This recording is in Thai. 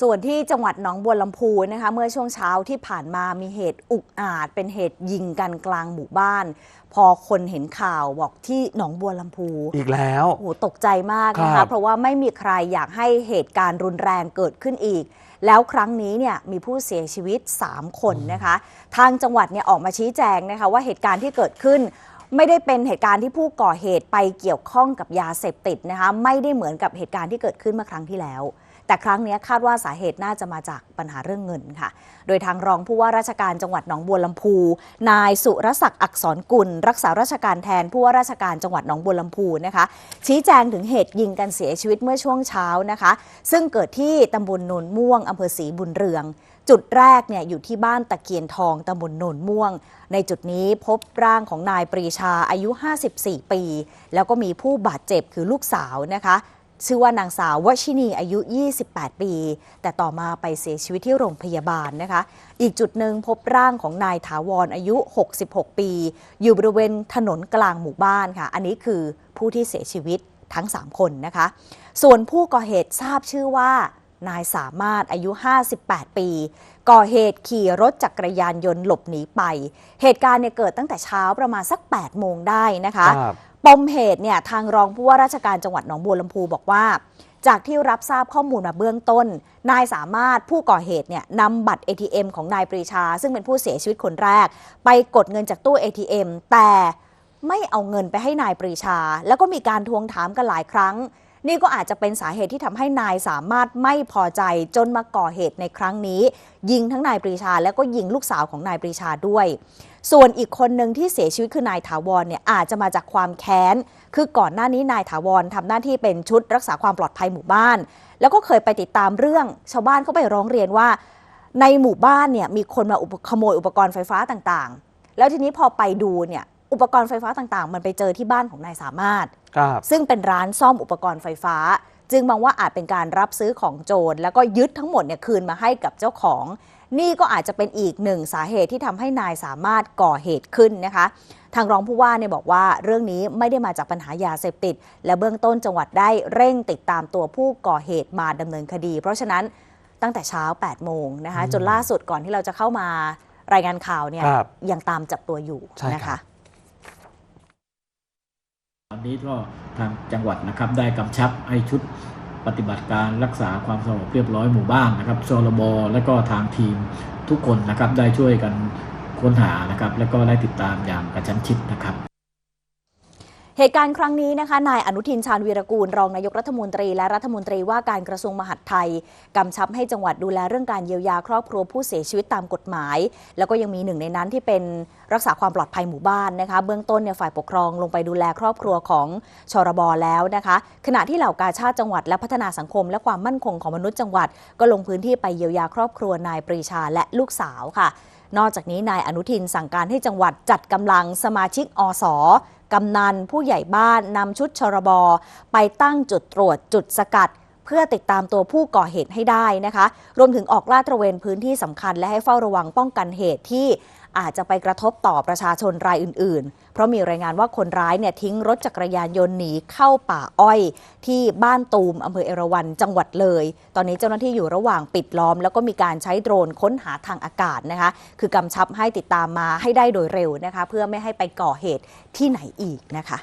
ส่วนที่จังหวัดหนองบัวลำพูนะคะเมื่อช่วงเช้าที่ผ่านมามีเหตุอุกอาจเป็นเหตุยิงกันกลางหมู่บ้าน พอคนเห็นข่าวบอกที่หนองบัวลำพูอีกแล้วโอ้โหตกใจมากนะครัคะบ เพราะว่าไม่มีใครอยากให้เหตุการณ์รุนแรงเกิดขึ้นอีก แล้วครั้งนี้เนี่ยมีผู้เสียชีวิต 3 คนนะคะ ทางจังหวัดเนี่ยออกมาชี้แจงนะคะว่าเหตุการณ์ที่เกิดขึ้น ไม่ได้เป็นเหตุการณ์ที่ผู้ก่อเหตุไปเกี่ยวข้องกับยาเสพติดนะคะไม่ได้เหมือนกับเหตุการณ์ที่เกิดขึ้นเมื่อครั้งที่แล้ว แต่ครั้งนี้คาดว่าสาเหตุน่าจะมาจากปัญหาเรื่องเงินค่ะ โดยทางรองผู้ว่าราชการจังหวัดหนองบัวลำพู นายสุรศักดิ์อักษรกุล รักษาราชการแทนผู้ว่าราชการจังหวัดหนองบัวลำพูนะคะ ชี้แจงถึงเหตุยิงกันเสียชีวิตเมื่อช่วงเช้านะคะ ซึ่งเกิดที่ตำบลโนนม่วงอำเภอศรีบุญเรืองจุดแรกเนี่ยอยู่ที่บ้านตะเคียนทองตำบลโนนม่วง ในจุดนี้พบร่างของนายปรีชาอายุ 54 ปี แล้วก็มีผู้บาดเจ็บคือลูกสาวนะคะ ชื่อว่านางสาววชินีอายุ 28 ปี แต่ต่อมาไปเสียชีวิตที่โรงพยาบาลนะคะ อีกจุดหนึ่งพบร่างของนายถาวรอายุ 66 ปี อยู่บริเวณถนนกลางหมู่บ้านค่ะ อันนี้คือผู้ที่เสียชีวิตทั้ง 3 คนนะคะ ส่วนผู้ก่อเหตุทราบชื่อว่า นายสามารถอายุ 58 ปี ก่อเหตุขี่รถจักรยานยนต์หลบหนีไป เหตุการณ์เนี่ยเกิดตั้งแต่เช้าประมาณสัก 8 โมงได้นะคะครับ ปมเหตุเนี่ยทางรองผู้ว่าราชการจังหวัดหนองบัวลำพูบอกว่า จากที่รับทราบข้อมูลมาเบื้องต้น นายสามารถผู้ก่อเหตุเนี่ยนำบัตร ATM ของนายปรีชา ซึ่งเป็นผู้เสียชีวิตคนแรก ไปกดเงินจากตู้ ATM แต่ ไม่เอาเงินไปให้นายปรีชา แล้วก็มีการทวงถามกันหลายครั้ง นี่ก็อาจจะเป็นสาเหตุที่ทำให้นายสามารถไม่พอใจจนมาก่อเหตุในครั้งนี้ ยิงทั้งนายปรีชาแล้วก็ยิงลูกสาวของนายปรีชาด้วย ส่วนอีกคนหนึ่งที่เสียชีวิตคือนายถาวรเนี่ยอาจจะมาจากความแค้น คือก่อนหน้านี้นายถาวรทำหน้าที่เป็นชุดรักษาความปลอดภัยหมู่บ้าน แล้วก็เคยไปติดตามเรื่อง ชาวบ้านเขาไปร้องเรียนว่า ในหมู่บ้านเนี่ยมีคนมาขโมยอุปกรณ์ไฟฟ้าต่างๆ แล้วทีนี้พอไปดูเนี่ยอุปกรณ์ไฟฟ้าต่างๆ มันไปเจอที่บ้านของนายสามารถ ซึ่งเป็นร้านซ่อมอุปกรณ์ไฟฟ้า จึงมองว่าอาจเป็นการรับซื้อของโจร แล้วก็ยึดทั้งหมดเนี่ยคืนมาให้กับเจ้าของ นี่ก็อาจจะเป็นอีกหนึ่งสาเหตุที่ทำให้นายสามารถก่อเหตุขึ้นนะคะ ทางรองผู้ว่าเนี่ยบอกว่าเรื่องนี้ไม่ได้มาจากปัญหายาเสพติด และเบื้องต้นจังหวัดได้เร่งติดตามตัวผู้ก่อเหตุมาดำเนินคดี เพราะฉะนั้นตั้งแต่เช้า 8 โมงนะคะอืมจนล่าสุดก่อนที่เราจะเข้ามารายงานข่าวเนี่ยครับยังตามจับตัวอยู่ใช่ครับนะคะ ตอนนี้ก็ทางจังหวัดนะครับได้กำชับให้ชุดปฏิบัติการรักษาความสงบเรียบร้อยหมู่บ้านนะครับชลบและก็ทางทีมทุกคนนะครับได้ช่วยกันค้นหานะครับ แล้วก็ได้ติดตามอย่างกระชั้นชิดนะครับ เหตุการณ์ครั้งนี้นะคะ นายอนุทินชาญวีรกูล รองนายกรัฐมนตรี และรัฐมนตรีว่าการกระทรวงมหาดไทย กำชับให้จังหวัดดูแลเรื่องการเยียวยาครอบครัวผู้เสียชีวิตตามกฎหมาย แล้วก็ยังมีหนึ่งในนั้นที่เป็นรักษาความปลอดภัยหมู่บ้านนะคะ เบื้องต้นเนี่ยฝ่ายปกครองลงไปดูแลครอบครัวของชรบแล้วนะคะ ขณะที่เหล่ากาชาติจังหวัดและพัฒนาสังคม และความมั่นคงของมนุษย์จังหวัด ก็ลงพื้นที่ไปเยียวยาครอบครัวนายปรีชาและลูกสาวค่ะนอกจากนี้นายอนุทินสั่งการให้จังหวัดจัดกำลังสมาชิกอส กำนันผู้ใหญ่บ้านนำชุดชรบไปตั้งจุดตรวจจุดสกัด เพื่อติดตามตัวผู้ก่อเหตุให้ได้นะคะ รวมถึงออกลาดตระเวนพื้นที่สำคัญและให้เฝ้าระวังป้องกันเหตุที่ อาจจะไปกระทบต่อประชาชนรายอื่น ๆ เพราะมีรายงานว่าคนร้ายเนี่ยทิ้งรถจักรยานยนต์หนีเข้าป่าอ้อย ที่บ้านตูมอำเภอเอราวัณจังหวัดเลย ตอนนี้เจ้าหน้าที่อยู่ระหว่างปิดล้อม แล้วก็มีการใช้โดรนค้นหาทางอากาศนะคะ คือกำชับให้ติดตามมาให้ได้โดยเร็วนะคะ เพื่อไม่ให้ไปก่อเหตุที่ไหนอีกนะคะ